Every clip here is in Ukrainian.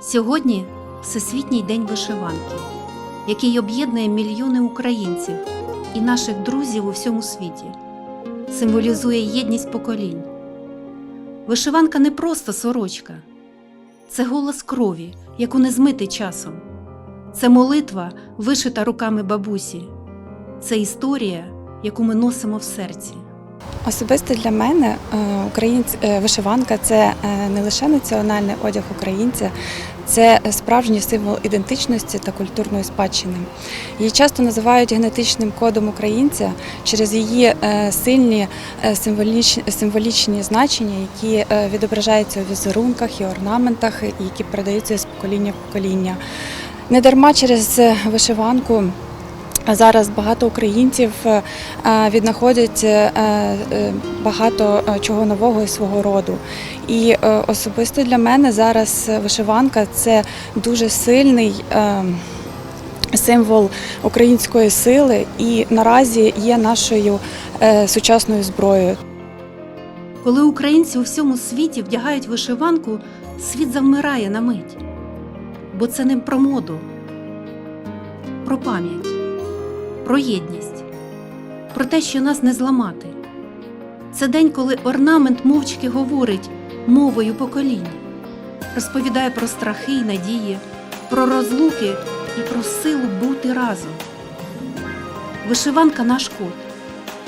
Сьогодні Всесвітній день вишиванки, який об'єднує мільйони українців і наших друзів у всьому світі, символізує єдність поколінь. Вишиванка не просто сорочка, це голос крові, яку не змити часом. Це молитва, вишита руками бабусі. Це історія, яку ми носимо в серці. Особисто для мене е, українць, е, вишиванка це е, не лише національний одяг українця, це справжній символ ідентичності та культурної спадщини. Її часто називають генетичним кодом українця через її сильні символічні, значення, які відображаються у візерунках і орнаментах, які передаються з покоління в покоління. Недарма через вишиванку. Зараз багато українців е, віднаходять е, е, багато чого нового із свого роду. І особисто для мене зараз вишиванка це дуже сильний символ української сили і наразі є нашою сучасною зброєю. Коли українці у всьому світі вдягають вишиванку, світ завмирає на мить. Бо це не про моду, про пам'ять, про єдність, про те, що нас не зламати. Це день, коли орнамент мовчки говорить мовою поколінь, розповідає про страхи й надії, про розлуки і про силу бути разом. Вишиванка наш код,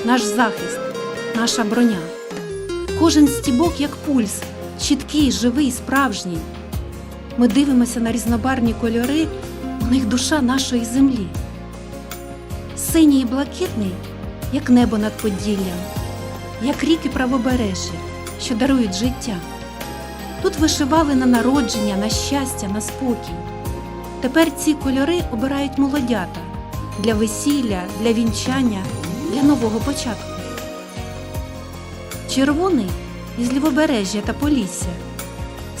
наш захист, наша броня. Кожен стібок як пульс, чіткий, живий, справжній. Ми дивимося на різнобарні кольори, у них душа нашої землі. Синій і блакитний, як небо над Поділлям, як ріки правобережжя, що дарують життя. Тут вишивали на народження, на щастя, на спокій. Тепер ці кольори обирають молодята для весілля, для вінчання, для нового початку. Червоний із лівобережжя та Полісся,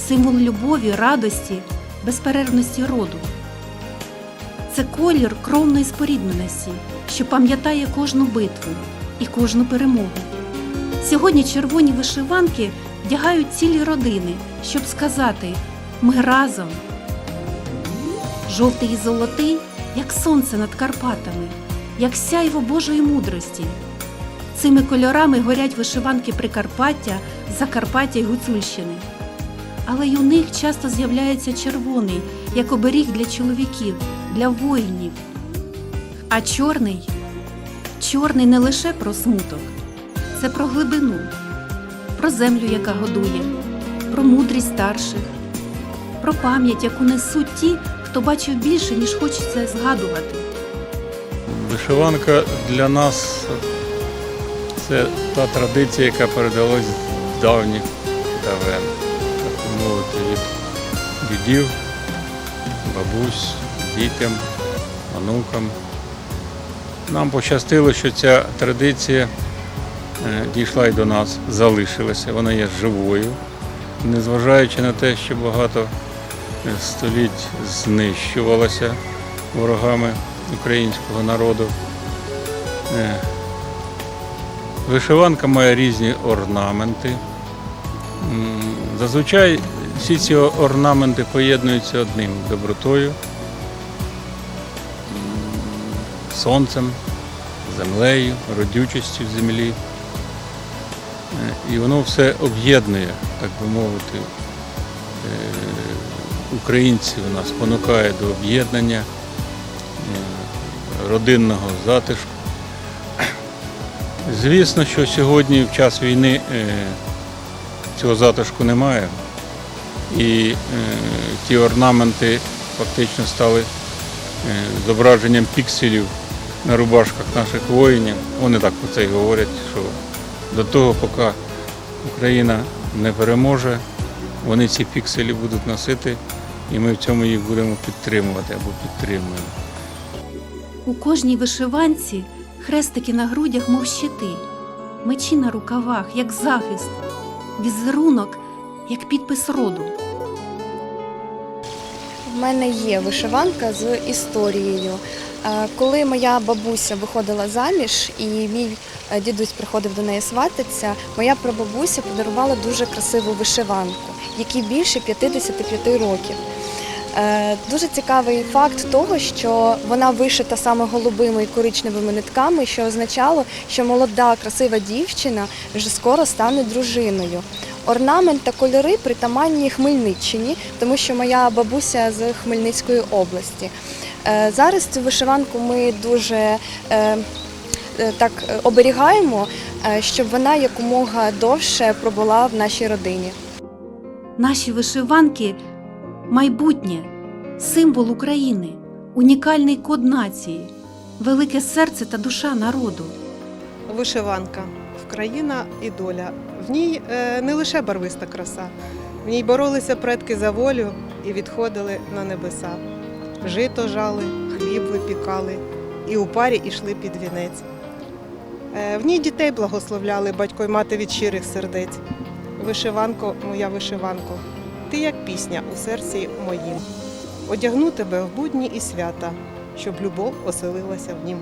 символ любові, радості, безперервності роду. Це колір кровної спорідненості, що пам'ятає кожну битву і кожну перемогу. Сьогодні червоні вишиванки вдягають цілі родини, щоб сказати ми разом. Жовтий і золотий, як сонце над Карпатами, як сяйво Божої мудрості. Цими кольорами горять вишиванки Прикарпаття, Закарпаття й Гуцульщини. Але й у них часто з'являється червоний, як оберіг для чоловіків, для воїнів. А чорний чорний не лише про смуток, це про глибину, про землю, яка годує, про мудрість старших, про пам'ять, яку несуть ті, хто бачив більше, ніж хочеться згадувати. Вишиванка для нас це та традиція, яка передалась з давніх давен, так мовити, від дідів, бабусь, дітям, онукам. Нам пощастило, що ця традиція е, дійшла і до нас, залишилася, вона є живою, незважаючи на те, що багато е, століть знищувалася ворогами українського народу. Е, Вишиванка має різні орнаменти. Зазвичай всі ці орнаменти поєднуються одним добротою, сонцем, землею, родючістю землі. Е, І воно все об'єднує, так би мовити, е, українців нас спонукає до об'єднання е, родинного затишку. Звісно, що сьогодні в час війни цього затишку немає. І ті орнаменти фактично стали зображенням пікселів на рубашках наших воїнів. Вони так про це й говорять, що до того, поки Україна не переможе, вони ці пікселі будуть носити, і ми в цьому їх будемо підтримувати або підтримуємо. У кожній вишиванці хрестики на грудях, мов щити, мечі на рукавах, як захист, візерунок, як підпис роду. В мене є вишиванка з історією. Е, Коли моя бабуся виходила заміж і мій е, дідусь приходив до неї свататися, моя прабабуся подарувала дуже красиву вишиванку, якій більше 55 років. Е, Дуже цікавий факт того, що вона вишита саме голубими і коричневими нитками, що означало, що молода, красива дівчина вже скоро стане дружиною. Орнамент та кольори притаманні Хмельниччині, тому що моя бабуся з Хмельницької області. Е, Зараз цю вишиванку ми дуже е, е, так оберігаємо, щоб вона якомога довше пробула в нашій родині. Наші вишиванки майбутнє, символ України, унікальний код нації, велике серце та душа народу. Вишиванка Вкраїна і доля. В ній е, не лише барвиста краса, в ній боролися предки за волю і відходили на небеса. Жито жали, хліб випікали, і у парі йшли під вінець. Е, В ній дітей благословляли батько й мати від щирих сердець. Вишиванко, моя вишиванко, ти як пісня у серці моїм. Одягну тебе в будні і свята, щоб любов оселилася в нім.